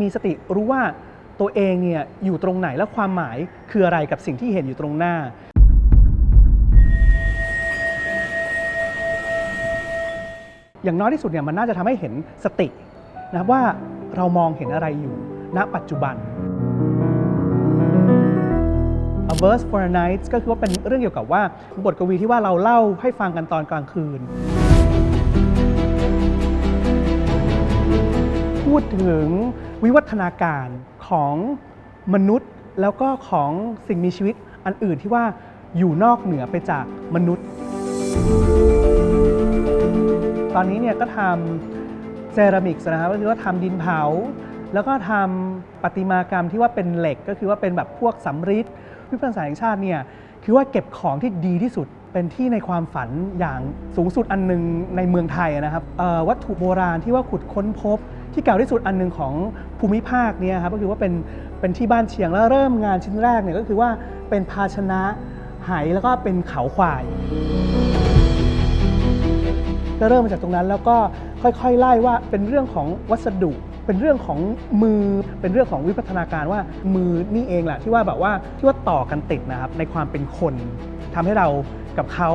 มีสติรู้ว่าตัวเองเนี่ยอยู่ตรงไหนและความหมายคืออะไรกับสิ่งที่เห็นอยู่ตรงหน้า อย่างน้อยที่สุดเนี่ยมันน่าจะทำให้เห็นสตินะว่าเรามองเห็นอะไรอยู่ณปัจจุบัน A Verse for a Night ก็คือว่าเป็นเรื่องเกี่ยวกับว่าบทกวีที่ว่าเราเล่าให้ฟังกันตอนกลางคืน พูดถึง วิวัฒนาการของมนุษย์แล้วก็ของสิ่งมีชีวิตอันอื่นที่ว่าอยู่นอกเหนือไปจากมนุษย์ ตอนนี้เนี่ยก็ทำเซรามิกส์นะครับก็คือว่าทำดินเผา แล้วก็ทำประติมากรรมที่ว่าเป็นเหล็กก็คือว่าเป็นแบบพวกสำริดพิพิธภัณฑ์สถานแห่งชาติเนี่ยคือว่าเก็บของที่ดีที่สุดเป็นที่ในความฝันอย่างสูงสุดอันหนึงในเมืองไทยนะครับวัตถุโบราณที่ว่าขุดค้นพบ ที่เก่าที่สุดอันหนึ่งของภูมิภาคเนี่ยครับก็คือว่าเป็นเป็นที่บ้านเชียงแล้วเริ่มงานชิ้นแรกเนี่ยก็คือว่าเป็นภาชนะไหแล้วก็เป็นเขาควาย ก็เริ่มมาจากตรงนั้นแล้วก็ค่อยๆไล่ว่าเป็นเรื่องของวัสดุ เป็นเรื่องของมือเป็นเรื่องของวิวัฒนาการว่ามือนี่เองแหละที่ว่าแบบว่าที่ว่าต่อกันติดนะครับในความเป็นคนทำให้เรากับเขา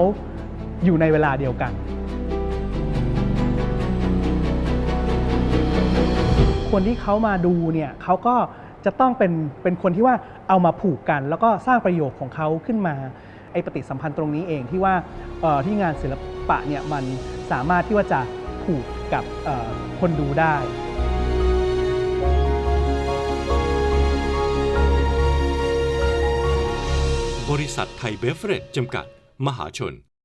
อยู่ในเวลาเดียวกัน คนที่เขามาดูเนี่ยเขาก็จะต้องเป็นเป็นคนที่ว่าเอามาผูกกัน แล้วก็สร้างประโยชน์ของเขาขึ้นมาไอปฏิสัมพันธ์ตรงนี้เองที่ว่าที่งานศิลปะเนี่ยมันสามารถที่ว่าจะผูกกับคนดูได้บริษัทไทยเบฟเรจจำกัด มหาชน